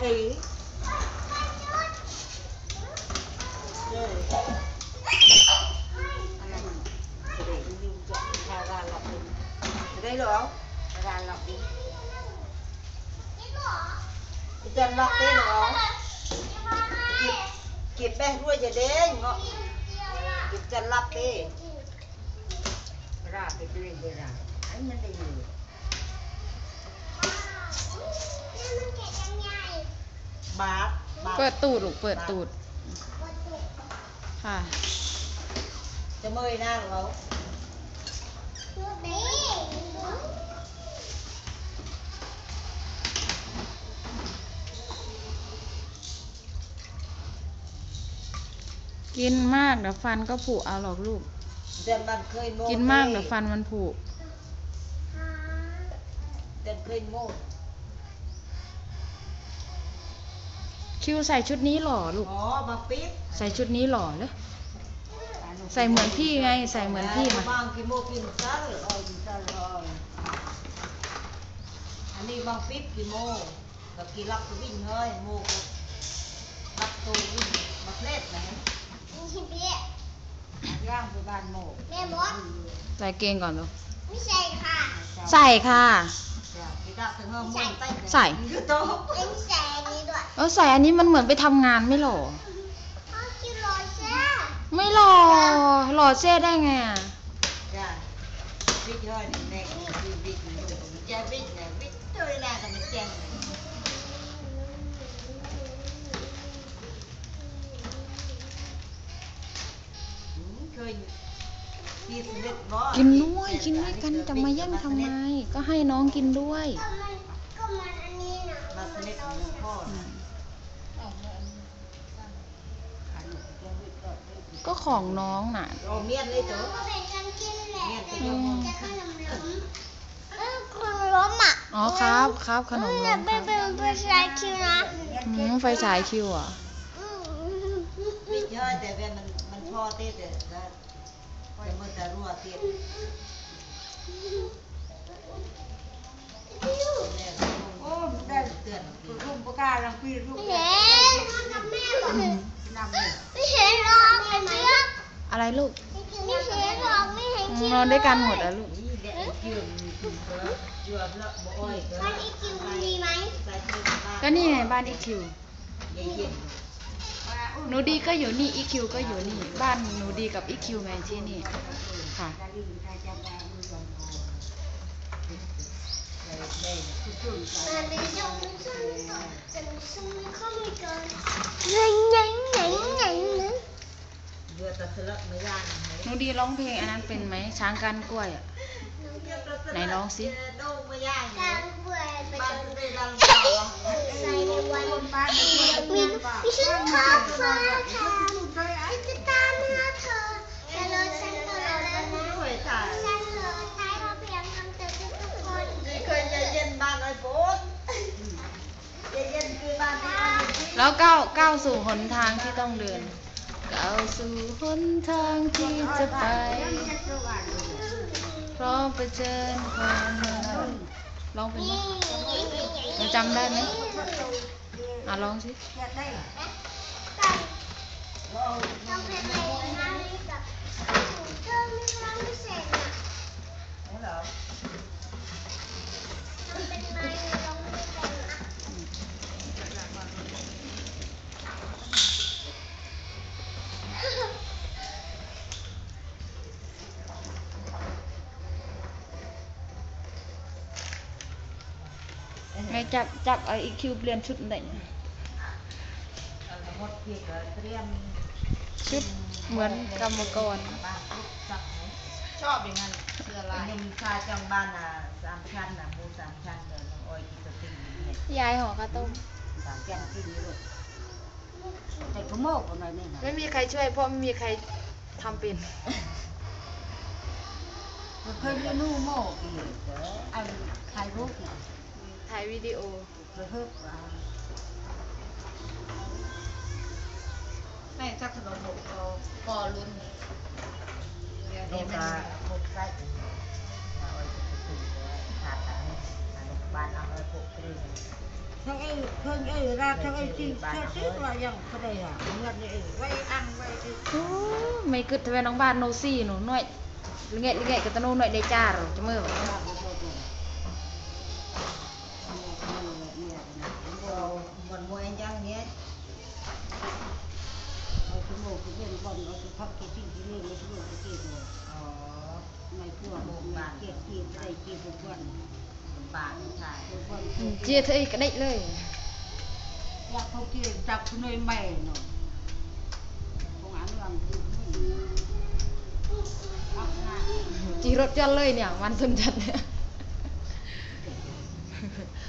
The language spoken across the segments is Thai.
เอ๋เจ้อะไรจะได้ยุ่งจะทาการหลอกดิจะได้หรอการหลอกดิจะหลอกได้หรอเก็บเก็บแบงด้วยจะเด้งเนาะเก็บจะรับเด้ราบไปด้วยเด้ราอันมันได้อยู่ บาทบาทเปิดตูดลูกเปิดตูด ค่ะ จะเมยหน้าเรากินมากเดี๋ยวฟันก็ผุเอาหรอกลูก เดือนบันเคยโม่กินมากเดี๋ยวฟันมันผุเดือนเคยโม่ คิวใส่ชุดนี้หล่อลูก อ๋อมาปิ๊บใส่ชุดนี้หล่อเลยใส่เหมือนพี่ไง ใส่เหมือนพี่มาบางกิโมกินซัลเออกินซัลเอออันนี้บางปิ๊บกิโมกับกีรับก็วิ่งเฮ้ยโมก็รับตัววิ่งมาเล็ดนะย่างไปบ้านโมแม่มดใส่เกงก่อนลูกไม่ใช่ค่ะ ใส่ค่ะกีรับถึงเฮ้ยมุ่งไปใส่คือโตเอ็งใส่อันนี้ ด้วยเออใส่อันนี้มันเหมือนไปทำงานไม่หล่อพ่อกินโรเซ่ไม่หล่อหล่อเซ่ได้ไงอะ จ้ะวิทย์เฮ้ยนี่แม่วิทย์วิทย์วิทย์จะวิทย์นะวิทย์ตัวแรกก็มันแจ้งเคยกินเล็ดบ่กินด้วยกินด้วยกันจะมาแย่งทำไม ก็ให้น้องกินด้วยก็มันก็มั ก็ของน้องน่ะ โอ้เมียนเลยเจ้าก็เป็นกันกินแหละเมียนไปแต่ยกมือจะขนมล้มเออขนมล้มอะอ๋อครับครับขนมเอล้อมเป็นเป็นเป็นชายคิวนะอืมไฟฉายคิวอะอืมวิทย์เฮ้ยแต่เวมันมันพ่อเต้แต่แล้วจะมันจะรั่วเตี้ยโอ้ ได้เตือนรุ่มปากกาลังปีรุ่มไม่เห็นกับแม่บอกนำเลยไม่เห็นหรอกไอ้เจี๊ยบอะไรลูก ไม่เห็นหรอกไม่เห็นคิวนอนด้วยกันหมดแล้วลูกนี่แหละเกี่ยวมีเกลือเจือละบ่อ้อยเกลือมันอีคิวมีไหมก็นี่ไงบ้านอีคิวหนูดีก็อยู่นี่อีคิวก็อยู่นี่ บ้านหนูดีกับอีคิวไงที่นี่ค่ะ หนูดีร้องเพลงอันนั้นเป็นไหมช้างกันกล้วยอะไหนร้องสิโดงไม่ย่างการเบื่อไปบ้านจนไแล้วก้าวก้าวสู่หนทางที่ต้องเดินก้าวสู่หนทางที่จะไปพร้อมเผชิญความเหนื่อยร้องเป็นไหมจำได้ไหมอะลองสิ ไงจับจับไอ้อีคิวเปลี่ยนชุดไหนเอาหมดพี่ก็เตรียมชุดเหมือนกรรมกรบ้านลูกสักไหนชอบอย่างนั้นเสื้อลายยังมีค่าจังบ้านอะสามชั้นอะหมูสามชั้นเดินน้องอ้อยกินสติงเนี่ยยายห่อข้าวต้มสามชั้นที่นี่ลูกแต่ก็โมกคนหน่อยนี่นะไม่มีใครช่วยเพราะไม่มีใครทำเป็นเคยเรียนรู้โมกอีกเด้ออันถ่ายรูปเนี่ย ถ่ายวิดีโอแม่ชักขนมหกเอาปอรุ่นเดี๋ยวนี้มันหกไส้ทั้งไอ้พิ่งไอ้ราทั้งไอ้จริงเชื่อซื้อว่ายังก็ได้อะเงินไอ้ไว้อันไว้โอ้ไม่กึดทำไมน้องบ้านโนซี่หนูหน่อยเงี้ยเงี้ยก็ต้โน่หน่อยได้จ้าหรอจะมือ chia thấy cái đấy lên qua không kia chặt nơi mày nó. Không ăn làm chỉ rốt cho lời nè ngoan dân thật.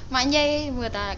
Mà nhây vừa ta